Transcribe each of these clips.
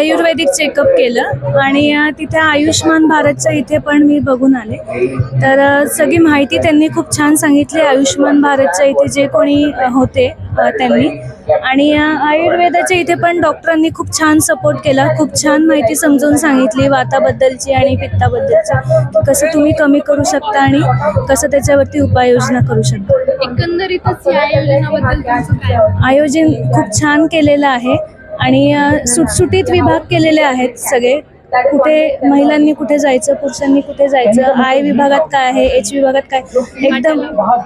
आयुर्वेदिक checkup केलं आणि तिथे आयुष्मान भारतच्या इथे पण मी बघून आले. तर सगळी माहिती त्यांनी खूप छान सांगितली आयुष्मान भारतच्या इथे जे कोणी होते त्यांनी. आणि आयुर्वेदाच्या इथे पण डॉक्टरांनी खूप छान सपोर्ट केला खूप छान माहिती समजून सांगितली वाताबद्दलची आणि पित्ताबद्दलची कसं तुम्ही कमी करू शकता आणि कसं त्याच्यावरती उपाययोजना करू शकता. एकंदरीतच आयोजन खूप छान केलेलं आहे. आणि सुटसुटीत विभाग केलेले आहेत सगळे. कुठे महिलांनी कुठे जायचं पुरुषांनी कुठे जायचं आय विभागात काय आहे एच विभागात काय? एकदम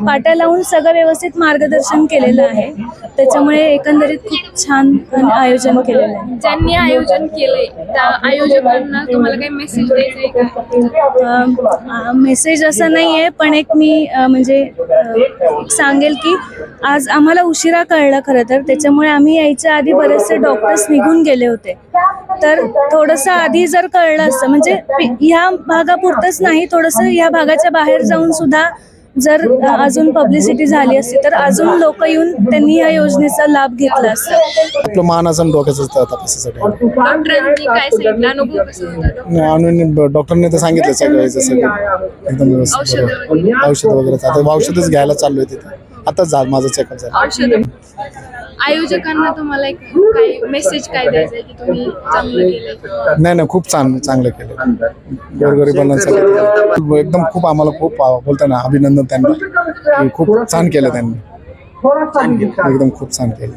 पाट्या लावून सगळं व्यवस्थित मार्गदर्शन केलेलं आहे. त्याच्यामुळे एकंदरीत खूप छान आयोजन केलेलं आहे. ज्यांनी आयोजन केलंय त्या आयोजकांना तुम्हाला काही मेसेज द्यायचा आहे का मेसेज असं नाही आहे पण एक मी म्हणजे सांगेल की आज आम्हाला उशिरा कळलं खरं तर. त्याच्यामुळे आम्ही यायच्या आधी बरेचसे डॉक्टर्स निघून गेले होते. तर थोडंसं आधी जर कळलं असतं म्हणजे ह्या भागापुरतंच नाही थोडंसं ह्या भागाच्या बाहेर जाऊन सुद्धा जर अजून पब्लिसिटी झाली असती तर अजून लोक येऊन त्यांनी या योजनेचा लाभ घेतला असता. आपलं मानाचं डोक्याचं तपासासाठी डॉक्टरांनी तर सांगितलं सगळं. एकदम औषधं वगैरे? आता औषधच घ्यायला चाललोय तिथे. आताच झालं माझं चेकअप झालं. आयोजकांना तुम्हाला एक काही मेसेज काय द्यायचा आहे की तुम्ही चांगलं केलंय? नाही नाही खूप चांग चांगलं केलं गोरगरिबांसाठी एकदम खूप आम्हाला खूप बोलता ना अभिनंदन त्यांना. खूप छान केलं त्यांनी. एकदम खूप छान केलं.